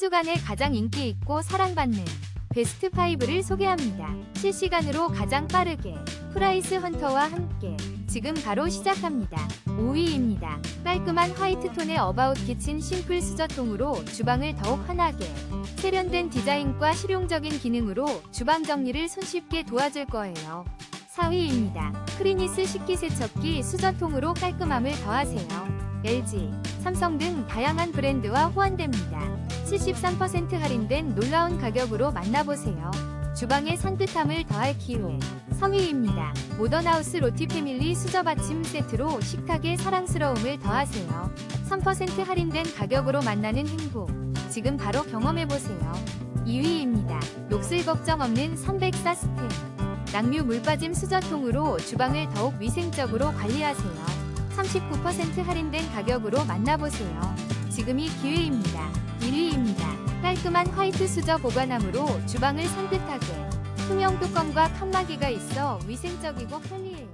주간에 가장 인기 있고 사랑받는 베스트 5를 소개합니다. 실시간으로 가장 빠르게 프라이스 헌터와 함께 지금 바로 시작합니다. 5위입니다. 깔끔한 화이트 톤의 어바웃 키친 심플 수저통으로 주방을 더욱 환하게 세련된 디자인과 실용적인 기능으로 주방 정리를 손쉽게 도와줄 거예요. 4위입니다. 크리니스 식기세척기 수저통으로 깔끔함을 더하세요. LG, 삼성 등 다양한 브랜드와 호환됩니다. 73% 할인된 놀라운 가격으로 만나보세요. 주방의 산뜻함을 더할 기회. 3위입니다. 모던하우스 로티 패밀리 수저 받침 세트로 식탁의 사랑스러움을 더하세요. 3% 할인된 가격으로 만나는 행복. 지금 바로 경험해보세요. 2위입니다. 녹슬 걱정 없는 304 스템. 낙류 물빠짐 수저통으로 주방을 더욱 위생적으로 관리하세요. 39% 할인된 가격으로 만나보세요. 지금이 기회입니다. 1위입니다. 깔끔한 화이트 수저 보관함으로 주방을 산뜻하게 투명 뚜껑과 칸막이가 있어 위생적이고 편리해요.